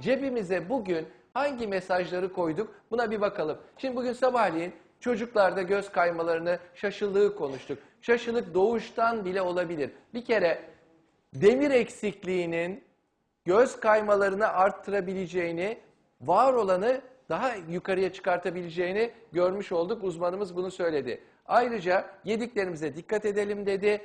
cebimize bugün hangi mesajları koyduk buna bir bakalım. Şimdi bugün sabahleyin çocuklarda göz kaymalarını, şaşılığı konuştuk. Şaşılık doğuştan bile olabilir. Bir kere demir eksikliğinin göz kaymalarını arttırabileceğini, var olanı daha yukarıya çıkartabileceğini görmüş olduk. Uzmanımız bunu söyledi. Ayrıca yediklerimize dikkat edelim dedi.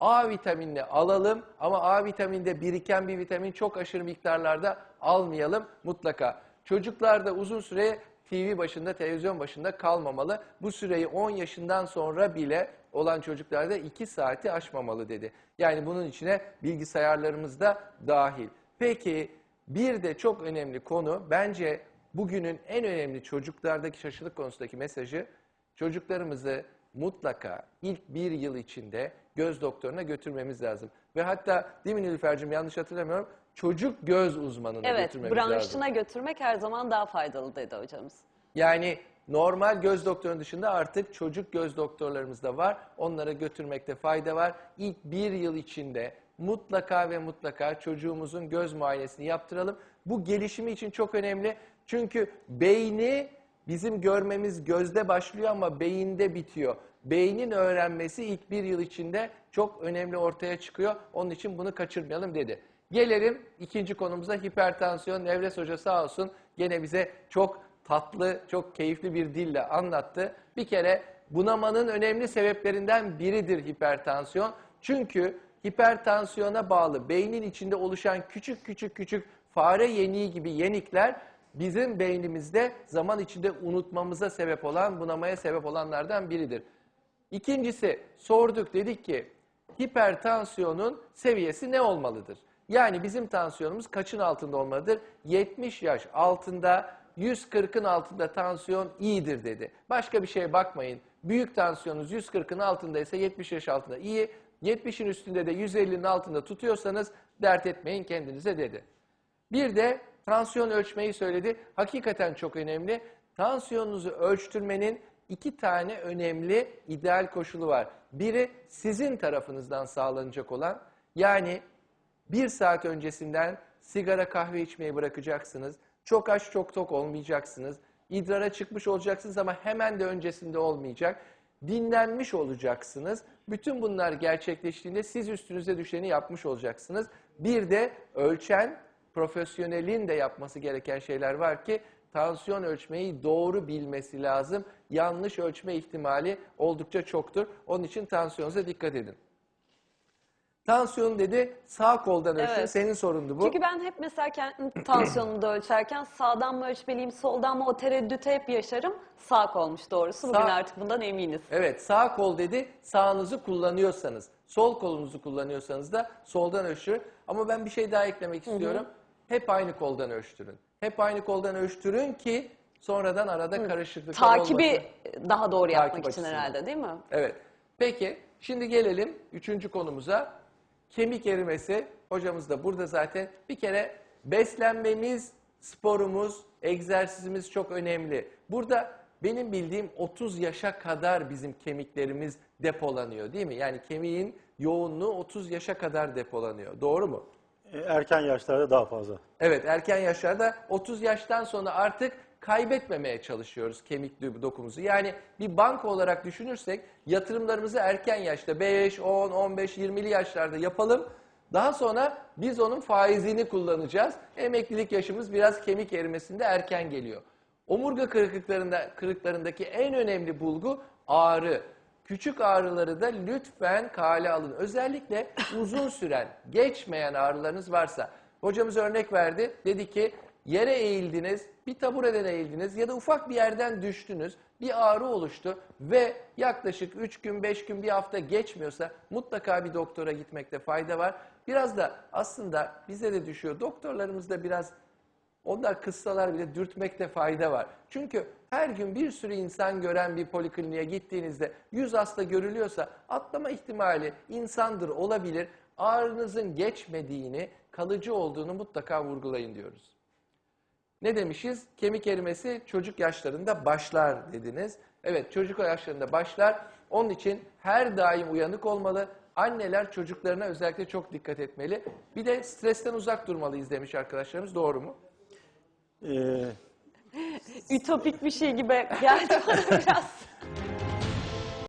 A vitaminini alalım ama A vitaminde biriken bir vitamin çok aşırı miktarlarda almayalım mutlaka. Çocuklar da uzun süre TV başında, televizyon başında kalmamalı. Bu süreyi 10 yaşından sonra bile olan çocuklarda 2 saati aşmamalı dedi. Yani bunun içine bilgisayarlarımız da dahil. Peki bir de çok önemli konu bence bugünün en önemli çocuklardaki şaşılık konusundaki mesajı çocuklarımızı mutlaka ilk bir yıl içinde göz doktoruna götürmemiz lazım. Ve hatta değil mi Nilüfer'cim yanlış hatırlamıyorum çocuk göz uzmanına Evet, götürmemiz lazım. branşına götürmek her zaman daha faydalı dedi hocamız. Yani normal göz doktorunun dışında artık çocuk göz doktorlarımız da var. Onlara götürmekte fayda var. İlk bir yıl içinde mutlaka ve mutlaka çocuğumuzun göz muayenesini yaptıralım. Bu gelişimi için çok önemli. Çünkü beyni bizim görmemiz gözde başlıyor ama beyinde bitiyor. Beynin öğrenmesi ilk bir yıl içinde çok önemli ortaya çıkıyor. Onun için bunu kaçırmayalım dedi. Gelelim ikinci konumuza hipertansiyon. Nevres Hoca sağ olsun gene bize çok tatlı, çok keyifli bir dille anlattı. Bir kere bunamanın önemli sebeplerinden biridir hipertansiyon. Çünkü hipertansiyona bağlı beynin içinde oluşan küçük küçük küçük fare yeniği gibi yenikler bizim beynimizde zaman içinde unutmamıza sebep olan, bunamaya sebep olanlardan biridir. İkincisi sorduk dedik ki hipertansiyonun seviyesi ne olmalıdır? Yani bizim tansiyonumuz kaçın altında olmalıdır? 70 yaş altında 140'ın altında tansiyon iyidir dedi. Başka bir şeye bakmayın. Büyük tansiyonunuz 140'ın altındaysa 70 yaş altında iyi. 70'in üstünde de 150'nin altında tutuyorsanız dert etmeyin kendinize dedi. Bir de tansiyon ölçmeyi söyledi. Hakikaten çok önemli. Tansiyonunuzu ölçtürmenin iki tane önemli ideal koşulu var. Biri sizin tarafınızdan sağlanacak olan yani bir saat öncesinden sigara kahve içmeyi bırakacaksınız. Çok aç çok tok olmayacaksınız. İdrara çıkmış olacaksınız ama hemen de öncesinde olmayacak. Dinlenmiş olacaksınız. Bütün bunlar gerçekleştiğinde siz üstünüze düşeni yapmış olacaksınız. Bir de ölçen profesyonelin de yapması gereken şeyler var ki tansiyon ölçmeyi doğru bilmesi lazım. Yanlış ölçme ihtimali oldukça çoktur. Onun için tansiyonunuza dikkat edin. Tansiyon dedi sağ koldan ölçün. Evet. Senin sorundu bu. Çünkü ben hep mesela kendi tansiyonumu da ölçerken sağdan mı ölçmeliyim, soldan mı o tereddütü hep yaşarım. Sağ kolmuş doğrusu. Bugün Sağ- artık bundan eminiz. Evet sağ kol dedi sağınızı kullanıyorsanız. Sol kolunuzu kullanıyorsanız da soldan ölçtürün. Ama ben bir şey daha eklemek istiyorum. Hep aynı koldan ölçtürün. Hep aynı koldan ölçtürün ki sonradan arada karışıklıklar olmasın. Takibi daha doğru Takip yapmak için açısından. herhalde değil mi? Evet. Peki şimdi gelelim üçüncü konumuza. Kemik erimesi. Hocamız da burada zaten. Bir kere beslenmemiz, sporumuz, egzersizimiz çok önemli. Burada benim bildiğim 30 yaşa kadar bizim kemiklerimiz depolanıyor değil mi? Yani kemiğin yoğunluğu 30 yaşa kadar depolanıyor. Doğru mu? E, Erken yaşlarda daha fazla. Evet erken yaşlarda 30 yaştan sonra artık kaybetmemeye çalışıyoruz kemik dokumuzu. Yani bir banka olarak düşünürsek yatırımlarımızı erken yaşta 5, 10, 15, 20'li yaşlarda yapalım. Daha sonra biz onun faizini kullanacağız. Emeklilik yaşımız biraz kemik erimesinde erken geliyor. Omurga kırıklıklarında, kırıklarındaki en önemli bulgu ağrı. Küçük ağrıları da lütfen kale alın. Özellikle uzun süren, geçmeyen ağrılarınız varsa. Hocamız örnek verdi. Dedi ki yere eğildiniz, bir tabureden eğildiniz ya da ufak bir yerden düştünüz. Bir ağrı oluştu ve yaklaşık 3 gün, 5 gün, bir hafta geçmiyorsa mutlaka bir doktora gitmekte fayda var. Biraz da aslında bize de düşüyor. Doktorlarımız da biraz onlar kıssalar bile dürtmekte fayda var. Çünkü her gün bir sürü insan gören bir polikliniğe gittiğinizde 100 hasta görülüyorsa atlama ihtimali insandır olabilir. Ağrınızın geçmediğini, kalıcı olduğunu mutlaka vurgulayın diyoruz. Ne demişiz? Kemik erimesi çocuk yaşlarında başlar dediniz. Evet çocuk yaşlarında başlar. Onun için her daim uyanık olmalı. Anneler çocuklarına özellikle çok dikkat etmeli. Bir de stresten uzak durmalıyız demiş arkadaşlarımız. Doğru mu? Ee, Ütopik bir şey gibi geldi bana biraz.